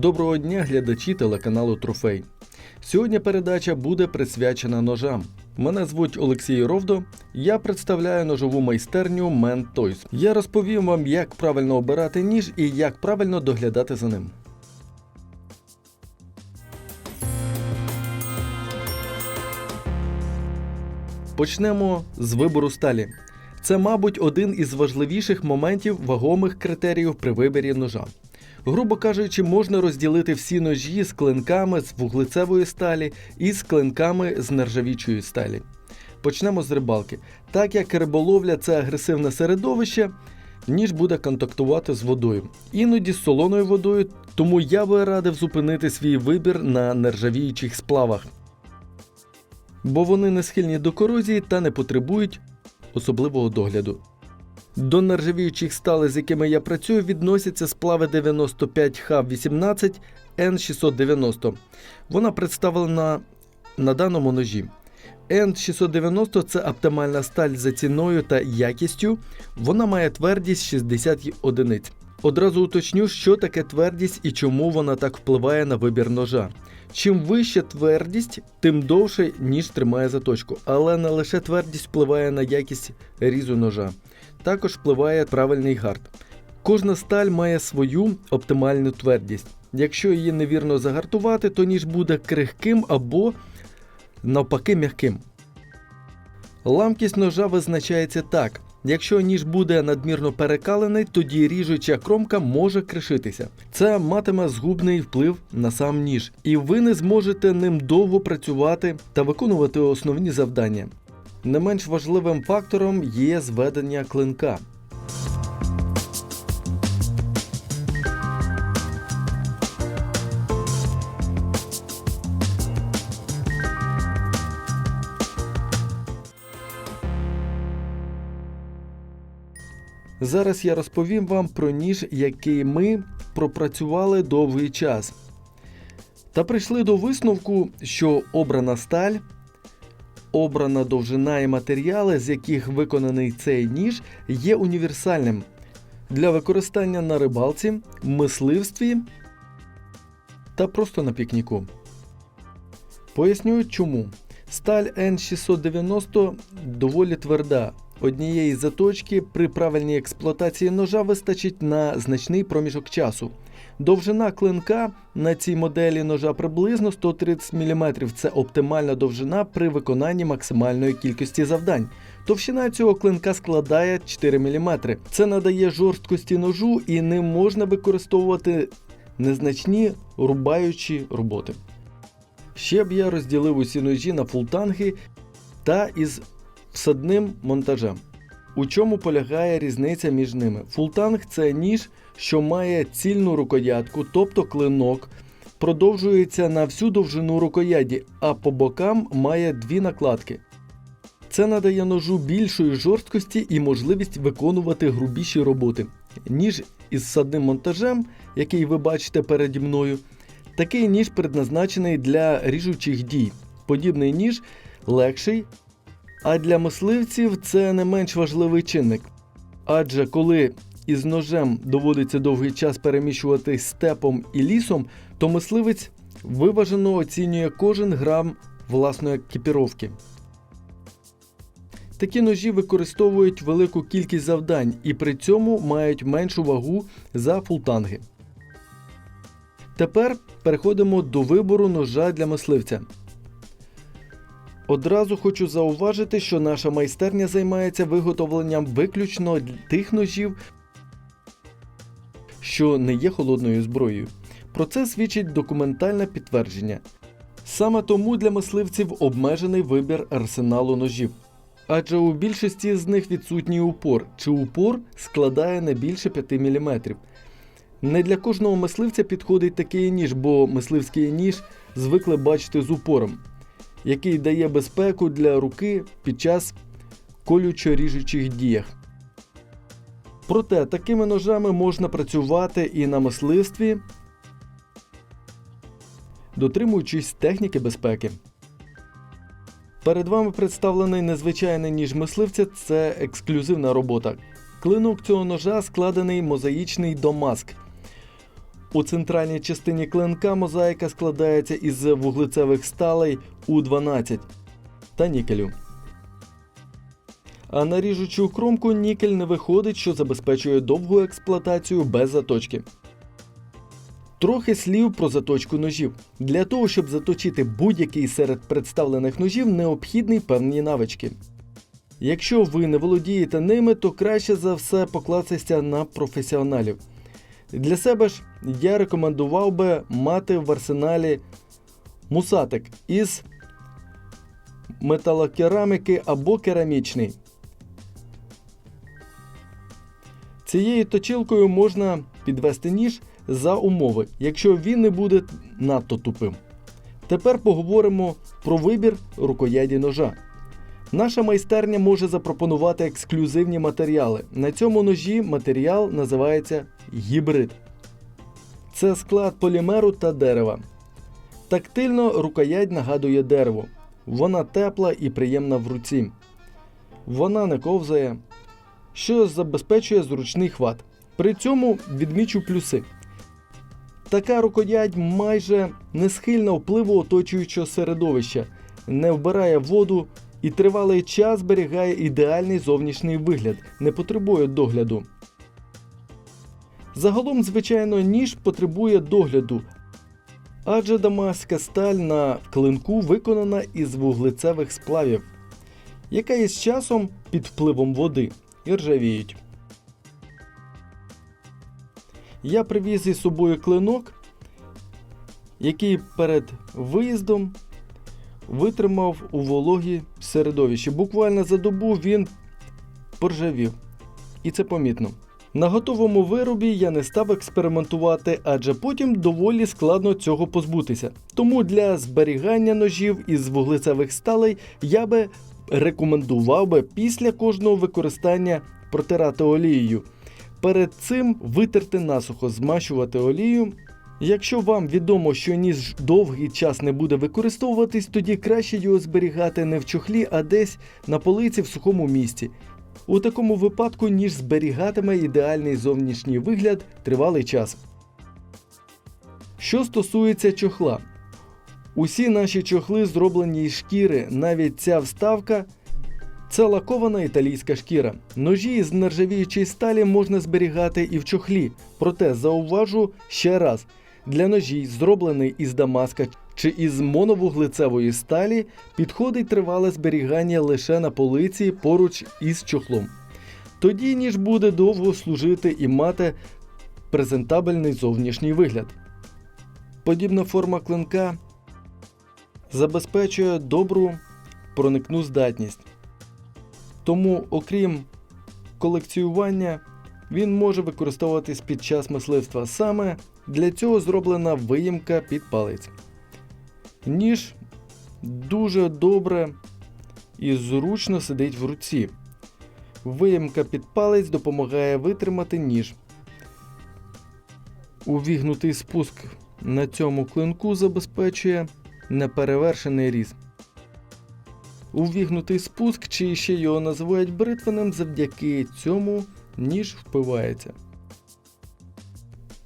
Доброго дня, глядачі телеканалу Трофей. Сьогодні передача буде присвячена ножам. Мене звуть Олексій Ровдо. Я представляю ножову майстерню Man Toys. Я розповім вам, як правильно обирати ніж і як правильно доглядати за ним. Почнемо з вибору сталі. Це, мабуть, один із важливіших моментів вагомих критеріїв при виборі ножа. Грубо кажучи, можна розділити всі ножі з клинками з вуглецевої сталі і з клинками з нержавічої сталі. Почнемо з рибалки. Так як риболовля це агресивне середовище, ніж буде контактувати з водою, іноді з солоною водою, тому я би радив зупинити свій вибір на нержавіючих сплавах, бо вони не схильні до корозії та не потребують особливого догляду. До нержавіючих сталей, з якими я працюю, відносяться сплави 95Х18 N690. Вона представлена на даному ножі. N690 це оптимальна сталь за ціною та якістю. Вона має твердість 60 одиниць. Одразу уточню, що таке твердість і чому вона так впливає на вибір ножа. Чим вища твердість, тим довше ніж тримає заточку. Але не лише твердість впливає на якість різу ножа. Також впливає правильний гард. Кожна сталь має свою оптимальну твердість. Якщо її невірно загартувати, то ніж буде крихким або навпаки м'яким. Ламкість ножа визначається так. Якщо ніж буде надмірно перекалений, тоді ріжуча кромка може кришитися. Це матиме згубний вплив на сам ніж, і ви не зможете ним довго працювати та виконувати основні завдання. Не менш важливим фактором є зведення клинка. Зараз я розповім вам про ніж, який ми пропрацювали довгий час. Та прийшли до висновку, що обрана сталь, обрана довжина і матеріали, з яких виконаний цей ніж, є універсальним для використання на рибалці, мисливстві та просто на пікніку. Поясню чому. Сталь N690 доволі тверда. Однієї заточки при правильній експлуатації ножа вистачить на значний проміжок часу. Довжина клинка на цій моделі ножа приблизно 130 мм. Це оптимальна довжина при виконанні максимальної кількості завдань. Товщина цього клинка складає 4 мм. Це надає жорсткості ножу і ним можна використовувати незначні рубаючі роботи. Ще б я розділив усі ножі на фултанги та із всадним монтажем. У чому полягає різниця між ними? Фултанг це ніж, що має цільну рукоятку, тобто клинок, продовжується на всю довжину рукояті, а по бокам має дві накладки. Це надає ножу більшої жорсткості і можливість виконувати грубіші роботи. Ніж із садним монтажем, який ви бачите переді мною, такий ніж предназначений для ріжучих дій. Подібний ніж легший, а для мисливців це не менш важливий чинник. Адже коли із ножем доводиться довгий час переміщуватись степом і лісом, то мисливець виважено оцінює кожен грам власної екіпіровки. Такі ножі використовують велику кількість завдань і при цьому мають меншу вагу за фултанги. Тепер переходимо до вибору ножа для мисливця. Одразу хочу зауважити, що наша майстерня займається виготовленням виключно тих ножів, що не є холодною зброєю. Про це свідчить документальне підтвердження. Саме тому для мисливців обмежений вибір арсеналу ножів. Адже у більшості з них відсутній упор, чи упор складає не більше 5 мм. Не для кожного мисливця підходить такий ніж, бо мисливський ніж звикли бачити з упором який дає безпеку для руки під час колючо-ріжучих діях. Проте такими ножами можна працювати і на мисливстві, дотримуючись техніки безпеки. Перед вами представлений незвичайний ніж мисливця це ексклюзивна робота. Клинок цього ножа складений мозаїчний домаск. У центральній частині клинка мозаїка складається із вуглецевих сталей У12 та нікелю. А на ріжучу кромку нікель не виходить, що забезпечує довгу експлуатацію без заточки. Трохи слів про заточку ножів. Для того, щоб заточити будь-який серед представлених ножів, необхідні певні навички. Якщо ви не володієте ними, то краще за все покластися на професіоналів. Для себе ж я рекомендував би мати в арсеналі мусатик із металокераміки або керамічний. Цією точилкою можна підвести ніж за умови, якщо він не буде надто тупим. Тепер поговоримо про вибір рукояді ножа. Наша майстерня може запропонувати ексклюзивні матеріали. На цьому ножі матеріал називається гібрид. Це склад полімеру та дерева. Тактильно рукоять нагадує дерево. Вона тепла і приємна в руці. Вона не ковзає, що забезпечує зручний хват. При цьому відмічу плюси. Така рукоять майже не схильна впливу оточуючого середовища, не вбирає воду і тривалий час зберігає ідеальний зовнішній вигляд, не потребує догляду. Загалом, звичайно, ніж потребує догляду, адже дамаська сталь на клинку виконана із вуглецевих сплавів, яка із часом під впливом води і ржавіють. Я привіз із собою клинок, який перед виїздом витримав у вологі середовищі. Буквально за добу він поржавів. І це помітно. На готовому виробі я не став експериментувати, адже потім доволі складно цього позбутися. Тому для зберігання ножів із вуглецевих сталей я би рекомендував би після кожного використання протирати олією. Перед цим витерти насухо, змащувати олію. Якщо вам відомо, що ніж довгий час не буде використовуватись, тоді краще його зберігати не в чохлі, а десь на полиці в сухому місці. У такому випадку ніж зберігатиме ідеальний зовнішній вигляд тривалий час. Що стосується чохла, усі наші чохли зроблені із шкіри, навіть ця вставка це лакована італійська шкіра. Ножі із нержавіючої сталі можна зберігати і в чохлі, проте зауважу ще раз: для ножі, зроблений із дамаска чи із моновуглецевої сталі, підходить тривале зберігання лише на полиці поруч із чохлом. Тоді ніж буде довго служити і мати презентабельний зовнішній вигляд. Подібна форма клинка забезпечує добру проникну здатність. Тому, окрім колекціювання, він може використовуватись під час мисливства. Саме для цього зроблена виїмка під палець. Ніж дуже добре і зручно сидить в руці. Виїмка під палець допомагає витримати ніж. Увігнутий спуск на цьому клинку забезпечує неперевершений різ. Увігнутий спуск, чи ще його називають бритвеним, завдяки цьому ніж впивається.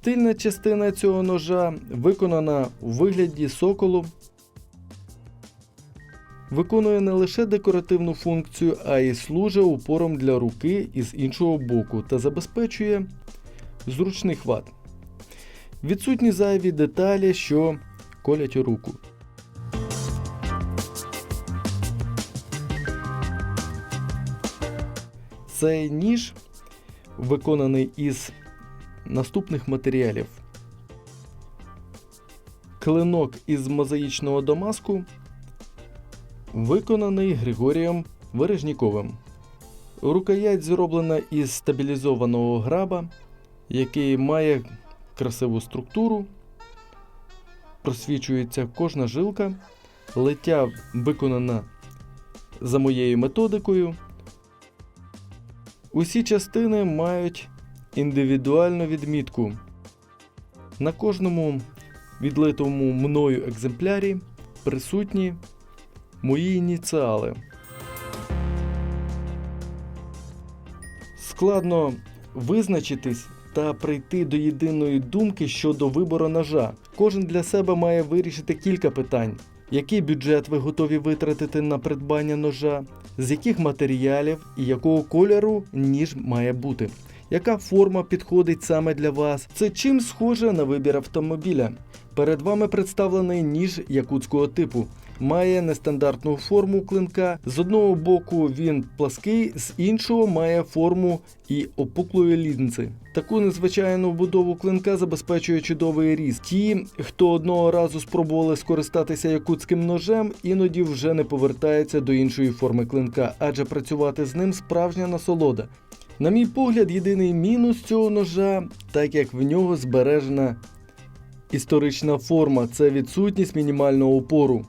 Тильна частина цього ножа виконана у вигляді соколу. Виконує не лише декоративну функцію, а й служить упором для руки із іншого боку та забезпечує зручний хват. Відсутні зайві деталі, що колять руку. Цей ніж виконаний із наступних матеріалів. Клинок із мозаїчного дамаску виконаний Григорієм Вережніковим. Рукоять зроблена із стабілізованого граба, який має красиву структуру, просвічується кожна жилка, лиття виконана за моєю методикою. Усі частини мають індивідуальну відмітку. На кожному відлитому мною екземплярі присутні мої ініціали. Складно визначитись та прийти до єдиної думки щодо вибору ножа. Кожен для себе має вирішити кілька питань. Який бюджет ви готові витратити на придбання ножа, з яких матеріалів і якого кольору ніж має бути? Яка форма підходить саме для вас? Це чим схоже на вибір автомобіля? Перед вами представлений ніж якутського типу. Має нестандартну форму клинка. З одного боку він плаский, з іншого має форму і опуклої лінзи. Таку незвичайну будову клинка забезпечує чудовий ріст. Ті, хто одного разу спробували скористатися якутським ножем, іноді вже не повертаються до іншої форми клинка, адже працювати з ним справжня насолода. На мій погляд, єдиний мінус цього ножа, так як в нього збережена історична форма, це відсутність мінімального опору.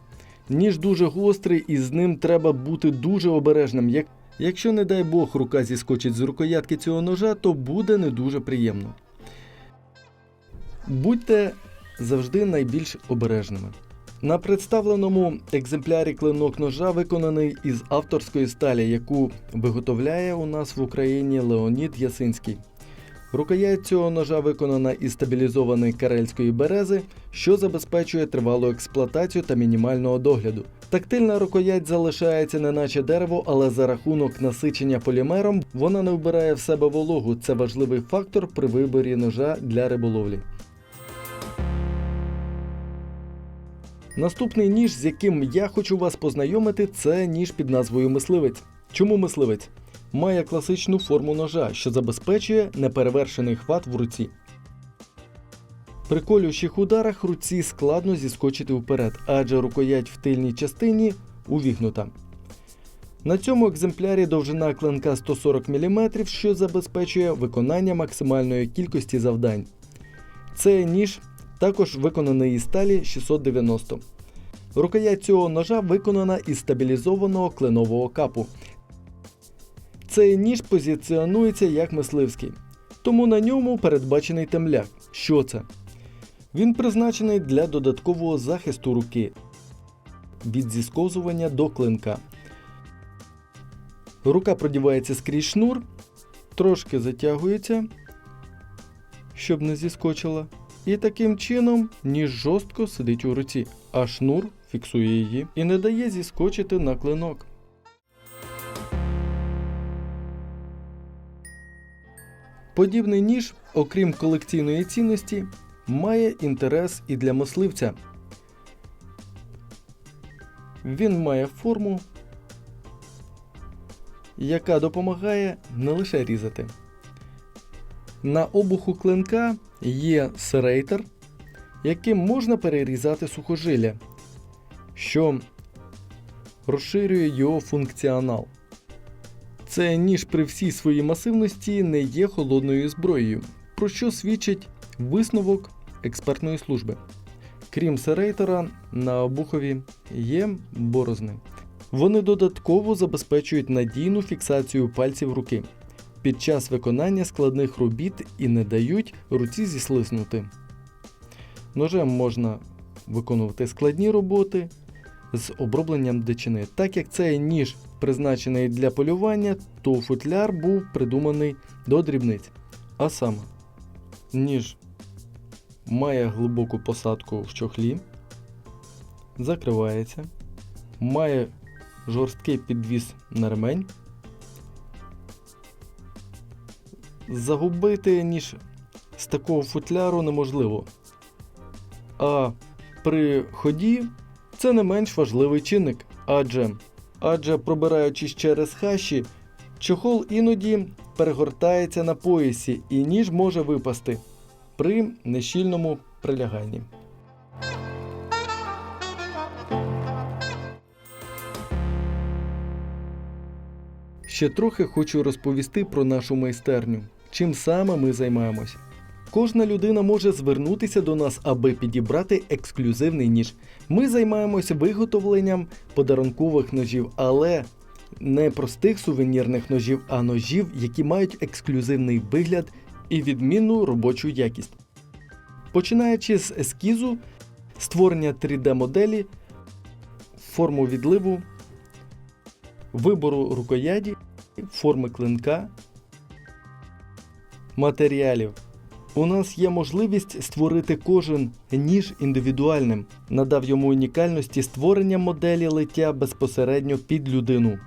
Ніж дуже гострий і з ним треба бути дуже обережним. Як... Якщо, не дай Бог, рука зіскочить з рукоятки цього ножа, то буде не дуже приємно. Будьте завжди найбільш обережними. На представленому екземплярі клинок ножа виконаний із авторської сталі, яку виготовляє у нас в Україні Леонід Ясинський. Рукоять цього ножа виконана із стабілізованої карельської берези, що забезпечує тривалу експлуатацію та мінімального догляду. Тактильна рукоять залишається не наче дерево, але за рахунок насичення полімером вона не вбирає в себе вологу. Це важливий фактор при виборі ножа для риболовлі. Наступний ніж, з яким я хочу вас познайомити, це ніж під назвою мисливець. Чому мисливець? Має класичну форму ножа, що забезпечує неперевершений хват в руці. При колющих ударах руці складно зіскочити вперед, адже рукоять в тильній частині увігнута. На цьому екземплярі довжина клинка 140 мм, що забезпечує виконання максимальної кількості завдань. Цей ніж також виконаний із сталі 690. Рукоять цього ножа виконана із стабілізованого кленового капу. Цей ніж позиціонується як мисливський, тому на ньому передбачений темляк. Що це? Він призначений для додаткового захисту руки від зісковзування до клинка. Рука продівається скрізь шнур, трошки затягується, щоб не зіскочила. І таким чином ніж жорстко сидить у руці, а шнур фіксує її і не дає зіскочити на клинок. Подібний ніж, окрім колекційної цінності, має інтерес і для мисливця. Він має форму, яка допомагає не лише різати. На обуху клинка є серейтер, яким можна перерізати сухожилля, що розширює його функціонал. Це ніж при всій своїй масивності не є холодною зброєю, про що свідчить висновок експертної служби. Крім серейтера, на обухові є борозни. Вони додатково забезпечують надійну фіксацію пальців руки під час виконання складних робіт і не дають руці зіслиснути. Ножем можна виконувати складні роботи з обробленням дичини. Так як цей ніж призначений для полювання, то футляр був придуманий до дрібниць. А саме, ніж має глибоку посадку в чохлі, закривається, має жорсткий підвіс на ремень. Загубити ніж з такого футляру неможливо. А при ході це не менш важливий чинник, адже, адже пробираючись через хащі, чохол іноді перегортається на поясі і ніж може випасти при нещільному приляганні. Ще трохи хочу розповісти про нашу майстерню, чим саме ми займаємось. Кожна людина може звернутися до нас, аби підібрати ексклюзивний ніж. Ми займаємося виготовленням подарункових ножів, але не простих сувенірних ножів, а ножів, які мають ексклюзивний вигляд і відмінну робочу якість. Починаючи з ескізу, створення 3D-моделі, форму відливу, вибору рукояді, форми клинка, матеріалів У нас є можливість створити кожен ніж індивідуальним, надав йому унікальності створення моделі лиття безпосередньо під людину.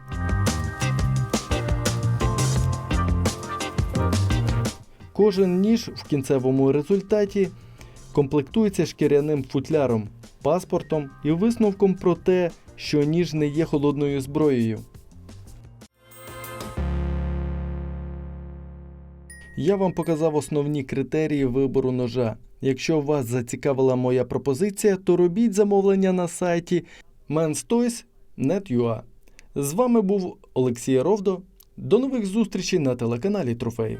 Кожен ніж в кінцевому результаті комплектується шкіряним футляром, паспортом і висновком про те, що ніж не є холодною зброєю. Я вам показав основні критерії вибору ножа. Якщо вас зацікавила моя пропозиція, то робіть замовлення на сайті menstoys.net.ua. З вами був Олексій Ровдо. До нових зустрічей на телеканалі Трофей.